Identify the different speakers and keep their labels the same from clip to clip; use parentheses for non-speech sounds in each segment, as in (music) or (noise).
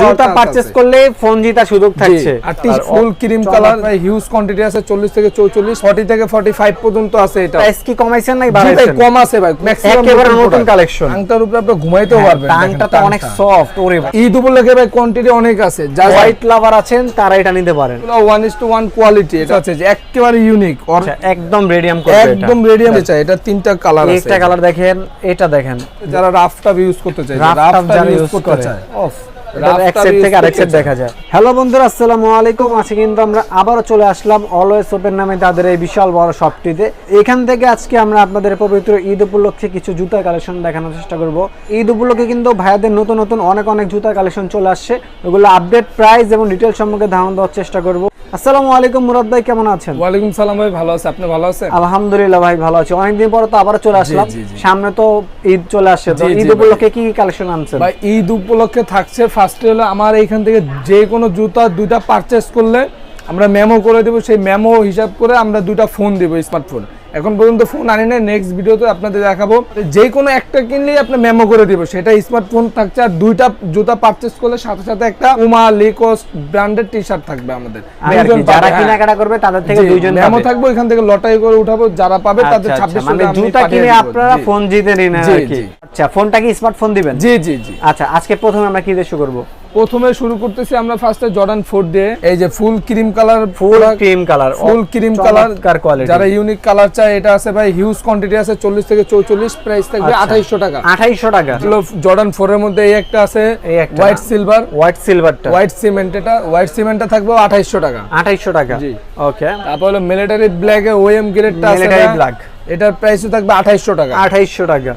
Speaker 1: জুতা পারচেজ করলে ফোন জিতার সুযোগ থাকছে।
Speaker 2: আর টি full cream colour huge quantity আছে 40 থেকে 44 40 থেকে 45 পর্যন্ত আছে এটা।
Speaker 1: প্রাইস কি কমাইছেন নাই বাড়াইছেন?
Speaker 2: কম আছে ভাই ম্যাক্সিমাম
Speaker 1: একেবারে নতুন কালেকশন
Speaker 2: আংটার উপরে আপনি ঘুমাইতেও পারবেন
Speaker 1: টাংটা তো অনেক সফট ওরে ভাই
Speaker 2: ঈদ উপলক্ষে ভাই কোয়ান্টিটি অনেক আছে জাস্ট
Speaker 1: হোয়াইট লাভার আছেন তারা এটা নিতে পারেন।
Speaker 2: টু ওয়ান কোয়ালিটি এটা আছে যে একেবারে ইউনিক
Speaker 1: আচ্ছা, একদম রেডিয়াম এটা।
Speaker 2: একদম রেডিয়াম চাই এটা তিনটা কালার আছে।
Speaker 1: একটা কালার দেখেন এটা দেখেন।
Speaker 2: যারা রাফ টাফ ইউজ করতে চায়
Speaker 1: রাফ
Speaker 2: রাফ
Speaker 1: টাফ
Speaker 2: টাফ
Speaker 1: যারা
Speaker 2: ইউজ করতে
Speaker 1: করে।
Speaker 2: চায়।
Speaker 1: অফ এক
Speaker 2: টাফ
Speaker 1: সেট থেকে আরেক সেট দেখা যায়। হ্যালো বন্ধুরা আসসালামু আলাইকুম। আজকে কিন্তু আমরা আবারও চলে আসলাম অলওয়েজ ওপেন নামে তাদের এই বিশাল বড় শপটিতে। এখান থেকে আজকে আমরা আপনাদের পবিত্র ঈদ উপলক্ষে কিছু জুতার কালেকশন দেখানোর চেষ্টা করব। ঈদ উপলক্ষে কিন্তু ভাইয়াদের নতুন নতুন অনেক অনেক জুতার কালেকশন চলে আসছে। ওগুলো আপডেট প্রাইস এবং ডিটেল সম্পর্কে ধারণা দেওয়ার চেষ্টা করব। আসসালামু আলাইকুম মুরাদ ভাই কেমন আছেন?
Speaker 2: ওয়ালাইকুম সালাম ভাই ভালো আছে। আপনি ভালো আছেন?
Speaker 1: আলহামদুলিল্লাহ ভাই ভালো আছি। অনেকদিন পর তো আবার চলে আসলাম। সামনে তো ঈদ চলে আসছে। তো ঈদ উপলক্ষে কি কি কালেকশন আনছেন?
Speaker 2: ভাই ঈদ উপলক্ষে থাকছে ফার্স্টে হলো আমার এইখান থেকে যে কোনো জুতা দুইটা পারচেস করলে আমরা মেমো করে দেবো। সেই মেমো হিসাব করে আমরা দুইটা ফোন দেবো স্মার্টফোন এখন পর্যন্ত ফোন আনি না নেক্সট ভিডিওতে আপনাদের দেখাবো। যে কোনো একটা কিনলেই আপনি মেমো করে দিব। সেটা স্মার্টফোন থাকছে আর দুইটা জুতা পারচেস করলে সাথে সাথে একটা উমা লিকোস ব্র্যান্ডেড টি শার্ট থাকবে আমাদের।
Speaker 1: যারা
Speaker 2: হ্যাঁ।
Speaker 1: কেনাকাটা করবে তাদের থেকে দুইজন
Speaker 2: মেমো। থাকব এখান থেকে লটারি করে উঠাবো। যারা পাবে তাদের
Speaker 1: আচ্ছা, আচ্ছা,
Speaker 2: ছাব্বিশ
Speaker 1: মানে জুতা কিনে আপনারা ফোন জিতে নিন আর কি। আচ্ছা ফোনটা কি স্মার্টফোন দিবেন?
Speaker 2: জি জি জি।
Speaker 1: আচ্ছা আজকে প্রথমে আমরা কি দিয়ে শুরু করব?
Speaker 2: প্রথমে শুরু করতেছি আমরা ফার্স্টে জর্ডান ফোর দিয়ে। এই যে full cream colour
Speaker 1: full cream colour
Speaker 2: full cream colour
Speaker 1: কার কোয়ালিটি
Speaker 2: যারা ইউনিক কালার চায় এটা আছে ভাই হিউজ কোয়ান্টিটি আছে চল্লিশ থেকে চৌচল্লিশ প্রাইস থাকবে
Speaker 1: আচ্ছা।
Speaker 2: আঠাইশশো টাকা।
Speaker 1: 2800 টাকা।
Speaker 2: এগুলো জর্ডান ফোর এর মধ্যে এই একটা আছে
Speaker 1: এই একটা।
Speaker 2: হোয়াইট সিলভার
Speaker 1: হোয়াইট সিলভারটা
Speaker 2: হোয়াইট সিমেন্ট এটা হোয়াইট সিমেন্টটা থাকবে আঠাইশশো টাকা।
Speaker 1: 2800 টাকা।
Speaker 2: জি।
Speaker 1: ওকে
Speaker 2: তারপর হলো মিলিটারি ব্ল্যাক এ ওএম গ্রেডটা আছে ভাই,
Speaker 1: black।
Speaker 2: এটার প্রাইসও থাকবে আঠাইশশো টাকা।
Speaker 1: 2800 টাকা।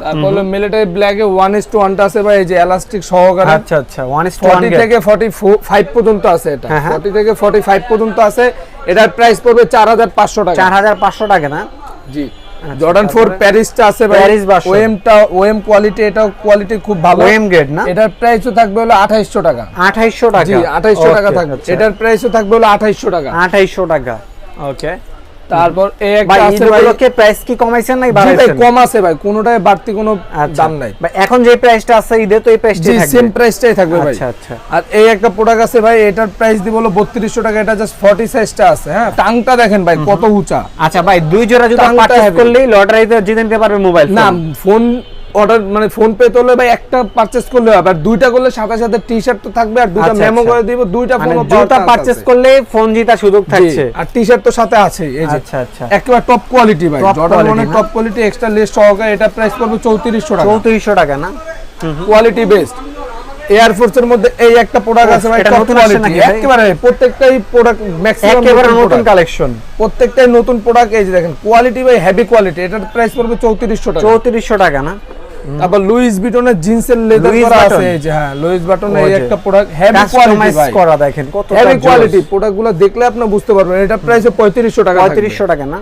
Speaker 2: তারপর হলো military black one is to ওয়ানটা আছে ভাই এই যে এলাস্টিক সহকারে।
Speaker 1: আচ্ছা আচ্ছা 1 is to
Speaker 2: 40
Speaker 1: 1
Speaker 2: থেকে 45 পর্যন্ত আছে এটা।
Speaker 1: হ্যাঁ, হ্যাঁ।
Speaker 2: 40 থেকে 45 পর্যন্ত আছে। এটার প্রাইস পড়বে 4500 টাকা।
Speaker 1: 4500 টাকা না?
Speaker 2: জি। জর্ডান 4 প্যারিসটা আছে ভাই।
Speaker 1: Paris version।
Speaker 2: ওএমটা ওএম কোয়ালিটি এটা কোয়ালিটি খুব ভালো।
Speaker 1: ওএম গ্রেড না?
Speaker 2: এটার প্রাইসও থাকবে হলো 2800 টাকা।
Speaker 1: 2800 টাকা।
Speaker 2: জি 2800 টাকা থাকবে।
Speaker 1: আচ্ছা।
Speaker 2: এটার প্রাইসও থাকবে হলো 2800 টাকা।
Speaker 1: 2800 টাকা। ওকে
Speaker 2: তারপর এই
Speaker 1: ভাই
Speaker 2: একটা আছে ভাই।
Speaker 1: প্রাইস কি কমাইছেন
Speaker 2: ভাই, কম আছে ভাই কোনোটায় বাড়তি কোনো
Speaker 1: আচ্ছা।
Speaker 2: দাম নাই।
Speaker 1: ভাই, এখন যে প্রাইসটা আছে ঈদে তো এই প্রাইসটাই থাকবে।
Speaker 2: সেম প্রাইসটাই থাকবে ভাই।
Speaker 1: আচ্ছা আচ্ছা।
Speaker 2: আর এই একটা প্রোডাক্ট আছে ভাই এটার প্রাইস দিব হলো 3200 টাকা এটা জাস্ট 40 সাইজটা আছে হ্যাঁ? টাংটা দেখেন ভাই কত উঁচা।
Speaker 1: আচ্ছা ভাই দুই জোড়া জুতা
Speaker 2: টাংটা
Speaker 1: পারচেজ করলেই লটারিতে জিতে নিতে পারবে মোবাইল
Speaker 2: না ফোন অর্ডার মানে ফোন পে তো হলে ভাই একটা পারচেজ করলে হবে। আর দুইটা করলে সাথে সাথে টি শার্ট তো থাকবে আর দুইটা
Speaker 1: আচ্ছা,
Speaker 2: মেমো
Speaker 1: আচ্ছা।
Speaker 2: করে দিব দুইটা
Speaker 1: মানে
Speaker 2: ফোন
Speaker 1: জুতা পারচেজ করলে ফোন জিতার সুযোগ থাকছে।
Speaker 2: আর টি শার্ট তো সাথে আছে এই যে।
Speaker 1: আচ্ছা আচ্ছা।
Speaker 2: একেবারে টপ কোয়ালিটি ভাই। জর্ডান মানে টপ কোয়ালিটি এক্সট্রা লেস সহকারে এটা প্রাইস পড়বে 3400 টাকা।
Speaker 1: চৌত্রিশশো টাকা না?
Speaker 2: কোয়ালিটি বেস্ট এয়ার ফোর্স এর মধ্যে এই একটা প্রোডাক্ট আছে ভাই
Speaker 1: এটা নতুন
Speaker 2: কোয়ালিটি একেবারে প্রত্যেকটাই প্রোডাক্ট ম্যাক্সিমাম
Speaker 1: একেবারে নতুন কালেকশন
Speaker 2: প্রত্যেকটাই নতুন প্রোডাক্ট এই যে দেখেন কোয়ালিটি ভাই হেভি কোয়ালিটি এটার প্রাইস পড়বে 3400 টাকা।
Speaker 1: চৌত্রিশশো টাকা না?
Speaker 2: তারপর লুইস বিটনের জিন্সের লেদার করা আছে এই যে হ্যাঁ লুইস বাটনের এই একটা প্রোডাক্ট হেভি কোয়ালিটি
Speaker 1: করা দেখেন কত
Speaker 2: হেভি কোয়ালিটি প্রোডাক্টগুলো দেখলে আপনি বুঝতে পারবেন। এটা প্রাইস 3500 টাকা থাকবে।
Speaker 1: পঁয়ত্রিশশো টাকা না?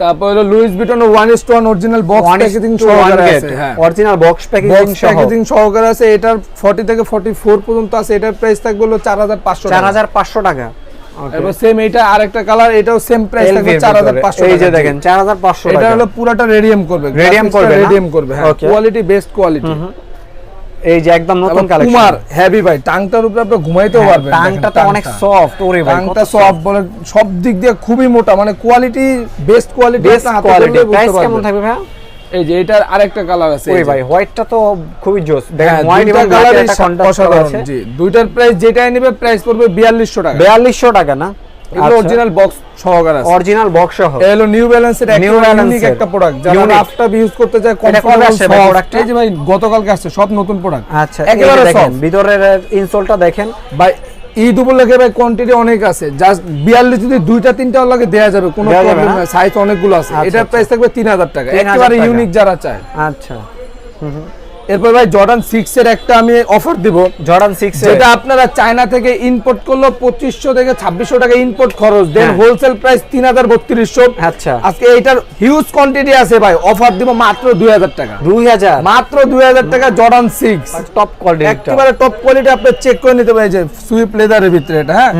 Speaker 2: তারপর হলো লুইস বিটনের one is to original box packaging সহকারে আছে
Speaker 1: অরিজিনাল বক্স প্যাকেজিং
Speaker 2: প্যাকেজিং সহকারে আছে এটার 40 থেকে 44 পর্যন্ত আছে এটার প্রাইস থাকবে হলো 4500
Speaker 1: চার
Speaker 2: টাকা।
Speaker 1: হাজার পাঁচশো টাকা।
Speaker 2: এবার সেম এটা আরেকটা কালার এটাও সেম প্রাইস থাকবে 4500
Speaker 1: এই যে দেখেন চার হাজার পাঁচশো
Speaker 2: এটা হলো পুরাটা রেডিয়াম করবে
Speaker 1: Radium করবে
Speaker 2: রেডিয়াম করবে হ্যাঁ কোয়ালিটি বেস্ট কোয়ালিটি
Speaker 1: এই যে একদম নতুন কালেকশন
Speaker 2: কুমার হেভি ভাই টাংটার উপরে আপনি ঘুমাইতেও পারবেন
Speaker 1: হ্যাঁ, টাংটা তো অনেক। সফট ওরে ভাই
Speaker 2: টাংটা সব বলে সব দিক দিয়ে খুবই মোটা মানে quality best quality
Speaker 1: best quality price কেমন থাকবে ভাই
Speaker 2: এই যে এটার আরেকটা কালার আছে
Speaker 1: ওরে ভাই হোয়াইটটা তো খুবই জোস। দেখেন
Speaker 2: হ্যাঁ,
Speaker 1: হোয়াইট এবং কন্ট্রাস্ট
Speaker 2: অসাধারণ
Speaker 1: আছে।
Speaker 2: জি। দুইটার প্রাইস যেটাই নেবে প্রাইস পড়বে 4200 টাকা।
Speaker 1: 4200 টাকা না?
Speaker 2: এগুলো অরিজিনাল বক্স সহকারে আছে।
Speaker 1: অরিজিনাল বক্স সহ।
Speaker 2: এই হলো নিউ ব্যালেন্সের একটা ইউনিক একটা প্রোডাক্ট যারা। রাফটা ইউজ করতে চায়
Speaker 1: এটা কবে ভাই
Speaker 2: কমফোর্টেবল
Speaker 1: product টা?
Speaker 2: এই যে ভাই গতকালকে আসছে সব নতুন প্রোডাক্ট
Speaker 1: আচ্ছা
Speaker 2: একেবারে
Speaker 1: দেখেন। ভিতরের ইনসোলটা দেখেন।
Speaker 2: ভাই ঈদ উপলক্ষে ভাই কোয়ান্টিটি অনেক আছে। জাস্ট বিয়াল্লিশ যদি দুইটা তিনটা লাগে দেওয়া যাবে কোনো প্রবলেম? নাই। সাইজ অনেকগুলো আছে।
Speaker 1: আচ্ছা,
Speaker 2: এটার
Speaker 1: আচ্ছা।
Speaker 2: প্রাইস থাকবে তিন হাজার টাকা।
Speaker 1: 3000
Speaker 2: একেবারে ইউনিক যারা চায়।
Speaker 1: আচ্ছা।
Speaker 2: এরপর ভাই জর্ডান সিক্স এর একটা আমি অফার দিব।
Speaker 1: জর্ডান সিক্স
Speaker 2: যেটা আপনারা চায়না থেকে ইম্পোর্ট করল পঁচিশশো থেকে ছাব্বিশশো টাকা ইম্পোর্ট খরচ। দেন। হোলসেল প্রাইস তিন হাজার বত্রিশশো।
Speaker 1: আচ্ছা।
Speaker 2: আজকে এইটার হিউজ কোয়ান্টিটি আছে ভাই। অফার দিব মাত্র দুই হাজার টাকা।
Speaker 1: 2000
Speaker 2: মাত্র দুই হাজার টাকা জর্ডান সিক্স
Speaker 1: টপ কোয়ালিটি
Speaker 2: একেবারে টপ কোয়ালিটি আপনি চেক করে নিতে পারেন যে সুইপ লেদারের ভিতরে এটা হ্যাঁ?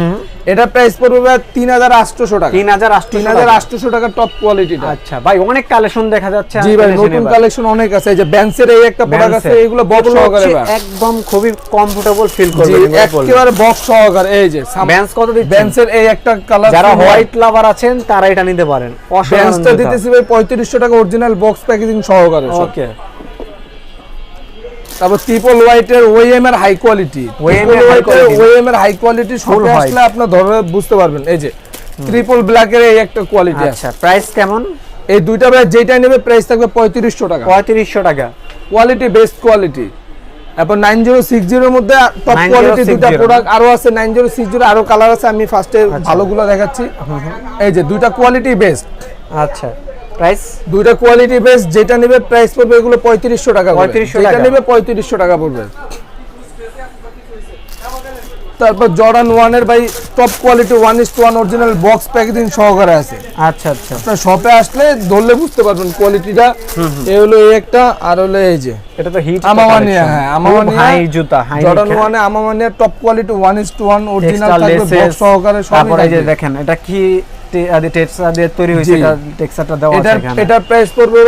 Speaker 2: এটা প্রাইস পড়বে ভাই তিন হাজার আটশোশো টাকা।
Speaker 1: তিন হাজার
Speaker 2: তিন হাজার আটশোশো টাকা টপ কোয়ালিটিটা
Speaker 1: আচ্ছা ভাই অনেক কালেকশন দেখা যাচ্ছে
Speaker 2: জি ভাই নতুন কালেকশন অনেক আছে। এই যে ব্যান্সের এই একটা প্রোডাক্ট আছে এগুলো বক্স সহকারে
Speaker 1: একদম খুবই কমফোর্টেবল ফিল করবে
Speaker 2: একেবারে বক্স সহকারে এই যে
Speaker 1: ব্যান্স কত দিচ্ছেন?
Speaker 2: ব্যান্সের এই একটা কালার
Speaker 1: যারা হোয়াইট লাভার আছেন তারা এটা নিতে পারেন।
Speaker 2: ব্যান্সটা দিতেছি ভাই পঁয়ত্রিশশো টাকা অরিজিনাল বক্স প্যাকেজিং সহকারে
Speaker 1: ওকে
Speaker 2: তারপর ট্রিপল হোয়াইটের ওএম এর হাই কোয়ালিটি
Speaker 1: এর।
Speaker 2: ওএম এর হাই কোয়ালিটি
Speaker 1: Full
Speaker 2: আসলে আপনার ধরে বুঝতে পারবেন এই যে ট্রিপল ব্ল্যাক এর এই একটা কোয়ালিটি
Speaker 1: আচ্ছা প্রাইস কেমন?
Speaker 2: এই দুইটা ভাই যেটা নেবে প্রাইস থাকবে পঁয়ত্রিশশো টাকা।
Speaker 1: পঁয়ত্রিশশো টাকা।
Speaker 2: Quality best quality zero six জিরোর মধ্যে টপ কোয়ালিটি দুইটা প্রোডাক্ট আরও আছে নাইন জিরো সিক্স জিরো আরও কালার আছে আমি ফার্স্টে ভালোগুলো দেখাচ্ছি। এই যে দুইটা কোয়ালিটি বেস্ট
Speaker 1: আচ্ছা। প্রাইস
Speaker 2: দুইটা কোয়ালিটি বেস্ট যেটা নেবে প্রাইস পড়বে এগুলো পঁয়ত্রিশশো টাকা করে।
Speaker 1: 3500
Speaker 2: যেটা
Speaker 1: টাকা।
Speaker 2: নেবে পঁয়ত্রিশশো টাকা পড়বে। তারপর জর্ডান ওয়ানের ভাই top quality one is one original box packaging সহকারে আছে।
Speaker 1: আচ্ছা আচ্ছা।
Speaker 2: আপনার শপে আসলে ধরলে বুঝতে পারবেন কোয়ালিটিটা এই হলো এই একটা আর হলো এই যে।
Speaker 1: এটা তো হিট
Speaker 2: আমামানিয়া হ্যাঁ আমামানিয়া
Speaker 1: হাই জুতা হাই
Speaker 2: জর্ডান ওয়ানে আমামানিয়া top quality one is to one original থাকবে বক্স সহকারে
Speaker 1: তারপরে এই যে দেখেন এটা কি তৈরি হয়েছে। এটা টেক্সচারটা দেওয়া আছে এখানে।
Speaker 2: প্রাইস পড়বে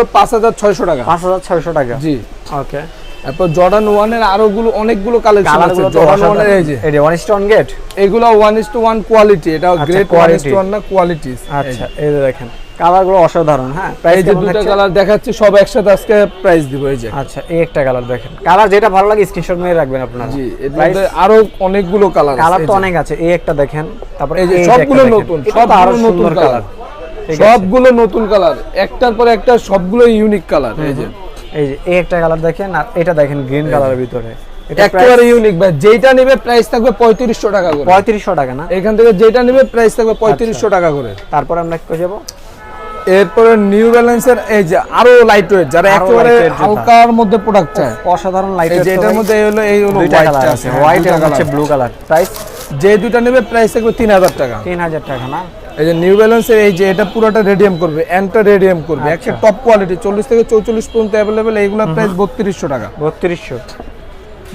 Speaker 2: টাকা।
Speaker 1: 5600 টাকা।
Speaker 2: জি।
Speaker 1: ওকে।
Speaker 2: তারপর জর্ডান ওয়ানের আরও গুলো অনেকগুলো কালেকশন আছে। জর্ডান
Speaker 1: অসাধারণ।
Speaker 2: ওয়ানের এই যে
Speaker 1: ওয়ান গেট
Speaker 2: এগুলো one is to one quality এটা great one
Speaker 1: is
Speaker 2: to one না কোয়ালিটি
Speaker 1: আচ্ছা এই দেখেন। কালারগুলো অসাধারণ হ্যাঁ?
Speaker 2: এই যে দুটো কালার দেখাচ্ছি সব একসাথে আজকে প্রাইস দিব এই যে।
Speaker 1: আচ্ছা এই একটা কালার দেখেন। কালার যেটা ভালো লাগে স্ক্রিনশট নিয়ে রাখবেন আপনারা।
Speaker 2: জি এর মধ্যে আরও অনেকগুলো কালার
Speaker 1: কালার তো অনেক আছে এই একটা দেখেন তারপর
Speaker 2: এই যে সবগুলো নতুন,
Speaker 1: তো
Speaker 2: আরও নতুন কালার।
Speaker 1: আছে।
Speaker 2: সবগুলো নতুন কালার একটার পর একটা সবগুলো ইউনিক কালার এই যে।
Speaker 1: এই যে এই একটা কালার দেখেন আর এটা দেখেন গ্রিন কালারের ভিতরে। এটা
Speaker 2: একেবারে ইউনিক ভাই যেটা নেবে প্রাইস থাকবে পঁয়ত্রিশশো টাকা করে।
Speaker 1: পঁয়ত্রিশশো টাকা না?
Speaker 2: এখান থেকে যেটা নেবে প্রাইস থাকবে পঁয়ত্রিশশো
Speaker 1: আচ্ছা।
Speaker 2: টাকা করে।
Speaker 1: তারপর আমরা কই যাব
Speaker 2: এরপরে নিউ ব্যালেন্সের এই যে আরও লাইট ওয়েট যারা একেবারে হালকার মধ্যে প্রোডাক্ট চায়।
Speaker 1: অসাধারণ লাইট
Speaker 2: যে এটার মধ্যে এই হলো এই হলো হোয়াইট
Speaker 1: কালার আছে। হোয়াইট আর হচ্ছে ব্লু কালার প্রাইস
Speaker 2: যে দুইটা নেবে প্রাইস থাকবে তিন হাজার টাকা।
Speaker 1: তিন হাজার টাকা না?
Speaker 2: এই যে নিউ ব্যালেন্সের এই যে এটা পুরোটা রেডিয়াম করবে এন্ডটা রেডিয়াম করবে। একটা টপ কোয়ালিটি চল্লিশ থেকে চৌচল্লিশ পর্যন্ত অ্যাভেলেবেল এইগুলোর প্রাইস বত্রিশশো টাকা।
Speaker 1: বত্রিশশো।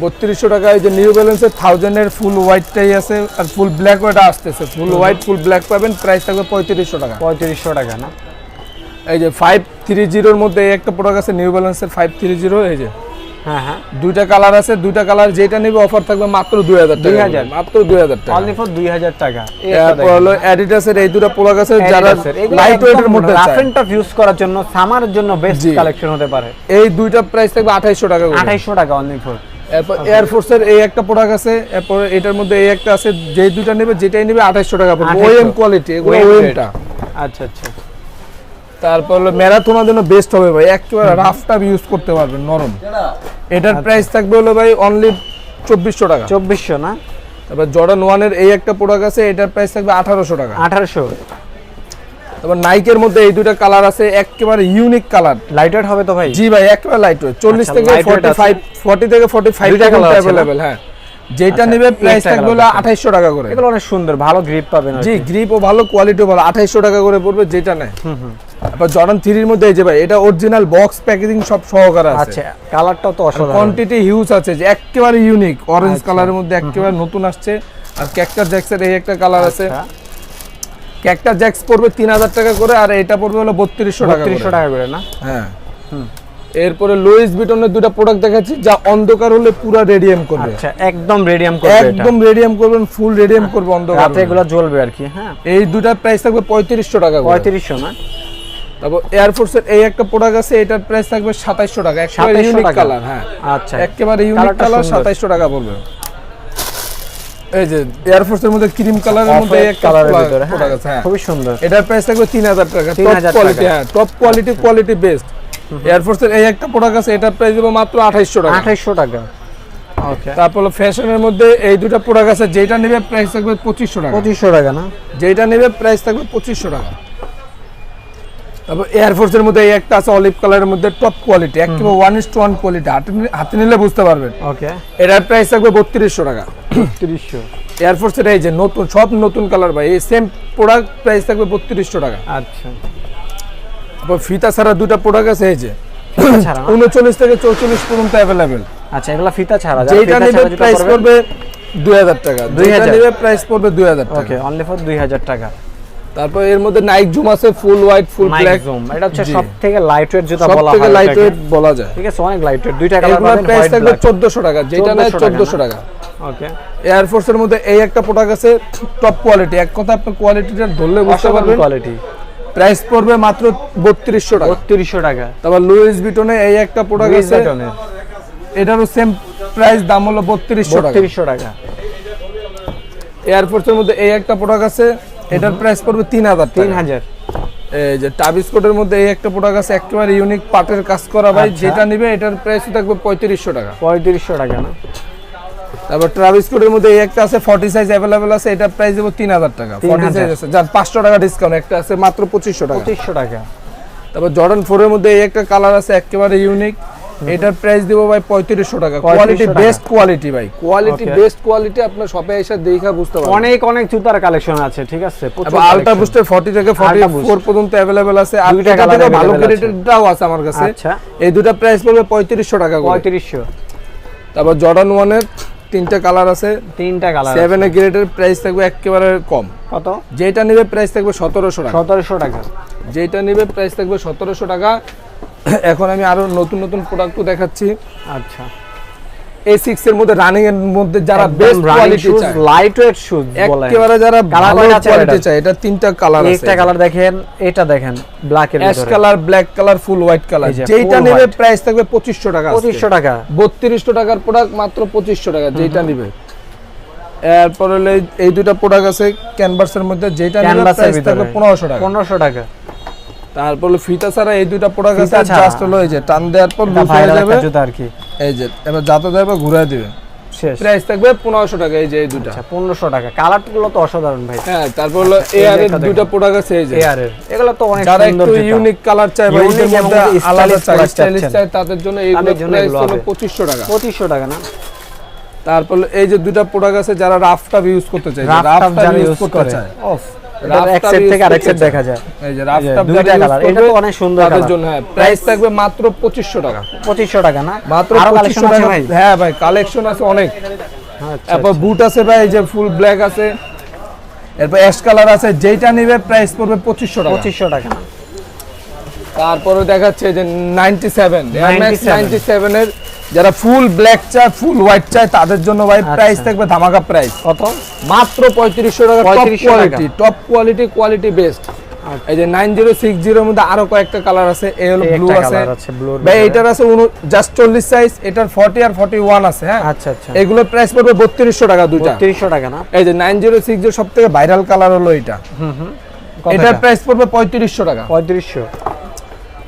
Speaker 2: বত্রিশশো টাকা এই যে নিউ ব্যালেন্সের থাউজেন্ডের ফুল হোয়াইটটাই আছে আর ফুল ব্ল্যাক ওটা আসতেছে। ফুল হোয়াইট ফুল ব্ল্যাক পাবেন প্রাইস থাকবে পঁয়ত্রিশশো টাকা।
Speaker 1: পঁয়ত্রিশশো টাকা না?
Speaker 2: এই যে ফাইভ থ্রি জিরোর মধ্যে একটা প্রোডাক্ট আছে নিউ ব্যালেন্সের ফাইভ থ্রি জিরো এই যে।
Speaker 1: হ্যাঁ হ্যাঁ।
Speaker 2: দুইটা কালার আছে দুইটা কালার যেটা নেবে অফার থাকবে মাত্র দুই হাজার টাকা
Speaker 1: 2000
Speaker 2: মাত্র দুই হাজার টাকা।
Speaker 1: অনলি ফর দুই হাজার টাকা।
Speaker 2: তারপর হলো অ্যাডিডাসের এই দুটো প্রোডাক্ট আছে যারা লাইট ওয়েটের মধ্যে
Speaker 1: রাফ এন্ড টাফ ইউজ করার জন্য সামারের জন্য বেস্ট কালেকশন হতে পারে।
Speaker 2: এই দুইটা প্রাইস থাকবে আঠাইশশো টাকা
Speaker 1: আঠাইশশো টাকা অনলি ফর
Speaker 2: এরপর এয়ারফোর্সের এই একটা প্রোডাক্ট আছে এরপর এটার মধ্যে এই একটা আছে যে দুইটা নেবে যেটাই নেবে আঠাইশশো টাকা পড়বে। ওএম কোয়ালিটি ওএমটা
Speaker 1: আচ্ছা আচ্ছা।
Speaker 2: তারপর হলো ম্যারাথনের জন্য বেস্ট হবে ভাই। একেবারে রাফটা ইউজ করতে পারবেন নরম। এটার প্রাইস থাকবে হলো ভাই অনলি চব্বিশশো টাকা।
Speaker 1: চব্বিশশো না?
Speaker 2: তারপর জর্ডান ওয়ানের এই একটা প্রোডাক্ট আছে এটার প্রাইস থাকবে আঠারোশো টাকা।
Speaker 1: আঠারোশো।
Speaker 2: তারপর নাইকের মধ্যে এই দুইটা কালার আছে একেবারে ইউনিক কালার
Speaker 1: লাইট ওয়েট হবে তো ভাই?
Speaker 2: জি ভাই একেবারে লাইট ওয়েট চল্লিশ
Speaker 1: আচ্ছা,
Speaker 2: থেকে ফর্টি ফাইভ ফর্টি থেকে ফর্টি ফাইভ
Speaker 1: না?
Speaker 2: অ্যাভেলেবেল হ্যাঁ। যেটা
Speaker 1: আচ্ছা,
Speaker 2: নেবে প্রাইস থাকবে হলো
Speaker 1: আছে।
Speaker 2: আঠাইশশো টাকা করে।
Speaker 1: এগুলো অনেক সুন্দর ভালো গ্রিপ পাবেন
Speaker 2: জি
Speaker 1: গ্রিপ
Speaker 2: ও ভালো কোয়ালিটিও ভালো আঠাইশশো টাকা করে পড়বে যেটা নেয়। তারপর জর্ডান থ্রির মধ্যে এই যে ভাই এটা অরিজিনাল বক্স প্যাকেজিং সব সহকারে আছে।
Speaker 1: আচ্ছা কালারটাও তো অসাধারণ।
Speaker 2: কোয়ান্টিটি হিউজ আছে যে একেবারে ইউনিক অরেঞ্জ
Speaker 1: আচ্ছা।
Speaker 2: কালারের মধ্যে একেবারে নতুন আসছে। আর ক্যাক্টার জ্যাক্সের এই একটা কালার আছে।
Speaker 1: আচ্ছা,
Speaker 2: ক্যাক্টার জ্যাক্স পড়বে তিন হাজার টাকা করে আর এটা পড়বে হলো বত্রিশশো টাকা
Speaker 1: বত্রিশশো
Speaker 2: করে।
Speaker 1: টাকা করে না?
Speaker 2: হ্যাঁ। এরপরে লুইস বিটনের দুটো প্রোডাক্ট দেখাচ্ছি যা অন্ধকার হলে পুরো রেডিয়াম করবে।
Speaker 1: আচ্ছা একদম রেডিয়াম করবে এটা।
Speaker 2: একদম রেডিয়াম করবেন ফুল রেডিয়াম করবে অন্ধকার
Speaker 1: রাতে এগুলো জ্বলবে আর কি হ্যাঁ।
Speaker 2: এই দুটার প্রাইস থাকবে পঁয়ত্রিশশো টাকা করে।
Speaker 1: পঁয়ত্রিশশো না?
Speaker 2: তারপর এয়ারফোর্সের এই একটা প্রোডাক্ট আছে এটার প্রাইস থাকবে সাতাইশশো টাকা। একেবারে
Speaker 1: 2700
Speaker 2: ইউনিক কালার হ্যাঁ।
Speaker 1: আচ্ছা
Speaker 2: একেবারে ইউনিক কালার
Speaker 1: সুন্দর।
Speaker 2: সাতাইশশো টাকা পড়বে এই যে এয়ারফোর্সের মধ্যে ক্রিম কালারের মধ্যে একটা
Speaker 1: কালারের ভিতরে হ্যাঁ।
Speaker 2: হ্যাঁ।
Speaker 1: খুবই সুন্দর।
Speaker 2: এটার প্রাইস থাকবে তিন হাজার টাকা। Top
Speaker 1: 3000 quality.
Speaker 2: হ্যাঁ টপ কোয়ালিটি কোয়ালিটি বেস্ট এয়ারফোর্সের এই একটা প্রোডাক্ট আছে এটার প্রাইস দেবো মাত্র আঠাইশশো টাকা।
Speaker 1: আঠাইশশো টাকা। ওকে
Speaker 2: তারপর ফ্যাশনের মধ্যে এই দুটো প্রোডাক্ট আছে যেটা নেবে প্রাইস থাকবে পঁচিশশো টাকা।
Speaker 1: পঁচিশশো টাকা না?
Speaker 2: যেটা নেবে প্রাইস থাকবে পঁচিশশো টাকা। তারপর এয়ারফোর্সের মধ্যে এই একটা আছে অলিভ কালারের মধ্যে টপ কোয়ালিটি একেবারে one is to one quality হাতে নিলে- বুঝতে পারবেন।
Speaker 1: ওকে
Speaker 2: এটার প্রাইস থাকবে বত্রিশশো টাকা।
Speaker 1: তিরিশশো
Speaker 2: এয়ারফোর্সের এই যে নতুন সব নতুন কালার ভাই এই সেম প্রোডাক্ট প্রাইস থাকবে বত্রিশশো টাকা।
Speaker 1: আচ্ছা।
Speaker 2: তারপর ফিতা ছাড়া দুটো প্রোডাক্ট আছে এই যে।
Speaker 1: না?
Speaker 2: উনচল্লিশ থেকে চৌচল্লিশ পর্যন্ত অ্যাভেলেবেল
Speaker 1: আচ্ছা এগুলা ফিতা ছাড়া
Speaker 2: যেটা নেবে প্রাইস পড়বে দুই হাজার টাকা।
Speaker 1: 2000
Speaker 2: দুইটা নিবে প্রাইস পড়বে দুই হাজার টাকা।
Speaker 1: ওকে অনলি ফর দুই হাজার টাকা।
Speaker 2: তারপর এর মধ্যে নাইক জুম আছে full white
Speaker 1: full
Speaker 2: black
Speaker 1: zoom এটা হচ্ছে
Speaker 2: জি।
Speaker 1: সব থেকে লাইট ওয়েট জুতা বলা হয়
Speaker 2: লাইট। ওয়েট বলা যায়।
Speaker 1: ঠিক আছে অনেক লাইট ওয়েট দুইটা কালার পাবেন
Speaker 2: প্রাইস থাকবে
Speaker 1: ব্ল্যাক
Speaker 2: চোদ্দশো টাকা যেটা নেয়
Speaker 1: 1400
Speaker 2: চোদ্দশো
Speaker 1: টাকা। ওকে।
Speaker 2: এয়ারফোর্সের মধ্যে এই একটা প্রোডাক্ট আছে টপ কোয়ালিটি এক কথা আপনি কোয়ালিটিটা ধরলে বুঝতে পারবেন।
Speaker 1: কোয়ালিটি
Speaker 2: প্রাইস পড়বে মাত্র বত্রিশশো টাকা।
Speaker 1: বত্রিশশো টাকা।
Speaker 2: তারপর লুইস বিটনে এই একটা প্রোডাক্ট আছে এটারও সেম প্রাইস দাম হলো বত্রিশশো টাকা।
Speaker 1: বত্রিশশো টাকা।
Speaker 2: এয়ারফোর্সের মধ্যে এই একটা প্রোডাক্ট আছে এটার প্রাইস পড়বে তিন হাজার
Speaker 1: তিন হাজার।
Speaker 2: এই যে টাবিস কোটের মধ্যে এই একটা প্রোডাক্ট আছে একেবারে ইউনিক পাটের কাজ করা ভাই
Speaker 1: আচ্ছা।
Speaker 2: যেটা নিবে এটার প্রাইস থাকবে পঁয়ত্রিশশো টাকা।
Speaker 1: পঁয়ত্রিশশো টাকা না?
Speaker 2: তারপর ট্রাভিস কোটের মধ্যে এই একটা আছে ফর্টি সাইজ অ্যাভেলেবেল আছে এটার প্রাইস দেবো তিন হাজার টাকা
Speaker 1: 3000
Speaker 2: ফর্টি সাইজ আছে যার পাঁচশো টাকা ডিসকাউন্ট একটা আছে মাত্র পঁচিশশো টাকা
Speaker 1: পঁচিশশো টাকা
Speaker 2: তারপর জর্ডান ফোরের মধ্যে এই একটা কালার আছে একেবারে ইউনিক এটার প্রাইস দেবো ভাই পঁয়ত্রিশশো টাকা কোয়ালিটি
Speaker 1: 3500 টাকা।
Speaker 2: বেস্ট কোয়ালিটি ভাই কোয়ালিটি
Speaker 1: Okay.
Speaker 2: বেস্ট কোয়ালিটি আপনার শপে এসে দেখা বুঝতে পারবেন
Speaker 1: অনেক অনেক জুতার কালেকশন আছে ঠিক আছে প্রচুর
Speaker 2: এবং আলট্রা
Speaker 1: collection।
Speaker 2: বুস্টের 40 থেকে 44
Speaker 1: Boost।
Speaker 2: পর্যন্ত अवेलेबल আছে আর
Speaker 1: দুইটা
Speaker 2: এটা
Speaker 1: colour
Speaker 2: থেকে ভালো
Speaker 1: available আছে।
Speaker 2: গ্রেডেডটাও আছে আমার কাছে
Speaker 1: আচ্ছা
Speaker 2: এই দুটো প্রাইস পড়বে 3500 টাকা করে
Speaker 1: পঁয়ত্রিশশো
Speaker 2: তারপর জর্ডান 1 এর তিনটা কালার আছে।
Speaker 1: তিনটা কালার
Speaker 2: 7 এর গ্রেডের প্রাইস থাকবে একেবারে কম।
Speaker 1: কত?
Speaker 2: যেটা নেবে প্রাইস থাকবে 1700 টাকা।
Speaker 1: সতেরোশো টাকা।
Speaker 2: যেটা নেবে প্রাইস থাকবে 1700 টাকা। (coughs) এখন আমি আরও নতুন নতুন প্রোডাক্টও দেখাচ্ছি।
Speaker 1: আচ্ছা।
Speaker 2: এই 6 এর মধ্যে রানিং এর মধ্যে যারা বেস্ট কোয়ালিটি চায়।
Speaker 1: লাইট ওয়েট শুজ বলে
Speaker 2: একেবারে যারা ভালো কোয়ালিটি চায় এটা তিনটা কালার আছে
Speaker 1: একটা কালার দেখেন এটা দেখেন ব্ল্যাক এর
Speaker 2: ash colour black colour full
Speaker 1: white colour
Speaker 2: যেটা নেবে প্রাইস থাকবে পঁচিশশো টাকা
Speaker 1: পঁচিশশো টাকা।
Speaker 2: বত্রিশশো টাকার প্রোডাক্ট মাত্র পঁচিশশো টাকা যেটা নিবে। এরপর হলো এই- দুটা প্রোডাক্ট আছে ক্যানভাসের মধ্যে যেটা নিবে প্রাইস থাকবে পনেরোশো টাকা।
Speaker 1: পনেরোশো টাকা।
Speaker 2: তারপর ফিতা ছাড়া এই দুটা প্রোডাক্ট আছে জাস্ট হলো এই যে টান দেওয়ার পর লুজ হয়ে যাবে।
Speaker 1: জুতা আর কি।
Speaker 2: এই যে এবার যাতে যাবে ঘুরে দিবে।
Speaker 1: শেষ।
Speaker 2: প্রাইস থাকবে পনেরোশো টাকা এই যে এই দুটা
Speaker 1: আচ্ছা পনেরোশো টাকা। কালারগুলো তো অসাধারণ ভাই।
Speaker 2: হ্যাঁ তারপর হলো এয়ার এর
Speaker 1: একটা
Speaker 2: দুটা প্রোডাক্ট আছে এই যে।
Speaker 1: এয়ার এর। এগুলো তো অনেক সুন্দর
Speaker 2: একটু। ইউনিক কালার বা
Speaker 1: Unique
Speaker 2: এদের মধ্যে আলাদা চাই স্টাইলিশ চাই তাদের জন্য
Speaker 1: জন্য
Speaker 2: প্রাইস হলো
Speaker 1: হবে।
Speaker 2: পঁচিশশো টাকা।
Speaker 1: পঁচিশশো টাকা না?
Speaker 2: তারপর এই যে দুটা প্রোডাক্ট আছে যারা রাফ টাফ ইউজ করতে চায়
Speaker 1: রাফ
Speaker 2: রাফ
Speaker 1: টাফ
Speaker 2: টাফ
Speaker 1: যারা
Speaker 2: ইউজ করতে চায়।
Speaker 1: অফ এক সেট থেকে আরেক সেট দেখা যায়।
Speaker 2: এই যে রাফ
Speaker 1: এই যে
Speaker 2: টাফ
Speaker 1: দুইটা
Speaker 2: যারা
Speaker 1: এটা তো অনেক সুন্দর
Speaker 2: তাদের জন্য হ্যাঁ প্রাইস থাকবে মাত্র 2500 টাকা।
Speaker 1: পঁচিশশো টাকা না?
Speaker 2: মাত্র আরও
Speaker 1: কালেকশন আছে ভাই।
Speaker 2: হ্যাঁ ভাই কালেকশন আছে অনেক।
Speaker 1: আচ্ছা,
Speaker 2: তারপর বুট আছে ভাই এই যে ফুল ব্ল্যাক আছে। এরপর অ্যাশ কালার আছে যেটা নিবে প্রাইস পড়বে 2500 টাকা।
Speaker 1: পঁচিশশো টাকা। না
Speaker 2: তারপরে দেখাচ্ছে যে 97 Air Max
Speaker 1: 97
Speaker 2: 97 এর যারা ফুল ব্ল্যাক চায় ফুল হোয়াইট চায় তাদের জন্য ভাই
Speaker 1: আচ্ছা।
Speaker 2: প্রাইস থাকবে ধামাকা প্রাইস।
Speaker 1: কত?
Speaker 2: মাত্র পঁয়ত্রিশশো টাকা
Speaker 1: top
Speaker 2: quality top quality quality best এই যে নাইন জিরো সিক্স জিরোর মধ্যে আরও কয়েকটা কালার আছে এই হলো ব্লু আছে। ভাই এটার আছে জাস্ট চল্লিশ সাইজ এটার ফর্টি আর ফর্টি ওয়ান আছে হ্যাঁ?
Speaker 1: আচ্ছা আচ্ছা।
Speaker 2: এগুলোর প্রাইস পড়বে বত্রিশশো টাকা দুইটা।
Speaker 1: টাকা না?
Speaker 2: এই যে নাইন জিরো সিক্স জিরো সব থেকে ভাইরাল কালার হলো এটা। এটার প্রাইস পড়বে পঁয়ত্রিশশো টাকা।
Speaker 1: পঁয়ত্রিশশো।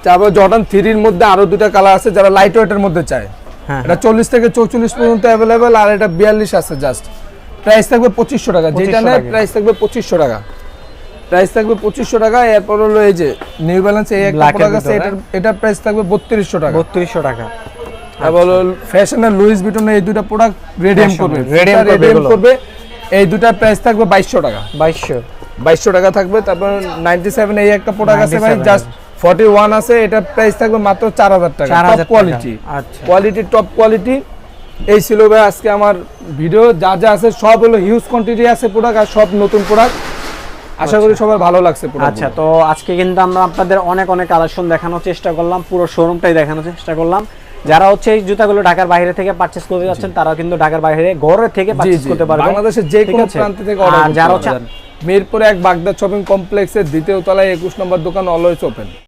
Speaker 2: তারপর জর্ডান থ্রির মধ্যে আরও দুটা কালার আছে যারা লাইট ওয়েটের মধ্যে চায়। এটা চল্লিশ থেকে চৌচল্লিশ পর্যন্ত অ্যাভেলেবেল আর এটা বিয়াল্লিশ আছে জাস্ট প্রাইস থাকবে পঁচিশশো টাকা যেটা নেয় প্রাইস থাকবে পঁচিশশো টাকা। প্রাইস থাকবে পঁচিশশো টাকা এরপর হলো এই যে নিউ ব্যালেন্স এই একটা প্রোডাক্ট আছে এটার এটার প্রাইস থাকবে বত্রিশশো টাকা।
Speaker 1: বত্রিশশো টাকা।
Speaker 2: তারপর হলো ফ্যাশনের লুইস ভিটনের এই দুটা প্রোডাক্ট রেডিয়াম করবে।
Speaker 1: করবে
Speaker 2: রেডিয়াম করবে এই দুটার প্রাইস থাকবে বাইশশো টাকা।
Speaker 1: বাইশশো।
Speaker 2: বাইশশো টাকা থাকবে তারপর নাইনটি সেভেন এই একটা প্রোডাক্ট আছে ভাই জাস্ট ফর্টি ওয়ান আছে এটার প্রাইস থাকবে মাত্র চার হাজার টাকা।
Speaker 1: চার
Speaker 2: টপ কোয়ালিটি
Speaker 1: আচ্ছা।
Speaker 2: কোয়ালিটি টপ কোয়ালিটি এই ছিল ভাই আজকে আমার ভিডিও যা যা আছে সব হলো হিউজ কোয়ান্টিটি আছে প্রোডাক্ট আর সব নতুন প্রোডাক্ট আশা করি সবার ভালো লাগছে
Speaker 1: আচ্ছা তো আজকে কিন্তু আমরা আপনাদের অনেক অনেক কালেকশন দেখানোর চেষ্টা করলাম পুরো শোরুমটাই দেখানোর চেষ্টা করলাম। যারা হচ্ছে এই জুতাগুলো ঢাকার বাইরে থেকে পারচেস করতে যাচ্ছেন তারা কিন্তু ঢাকার বাইরে ঘরে থেকে
Speaker 2: জি
Speaker 1: পারচেস করতে পারবেন।
Speaker 2: বাংলাদেশের যে কোনো প্রান্ত থেকে অর্ডার
Speaker 1: যারা হচ্ছে
Speaker 2: মিরপুরে এক বাগদা শপিং কমপ্লেক্সের দ্বিতীয় তলায় একুশ নম্বর দোকান অলওয়েজ ওপেন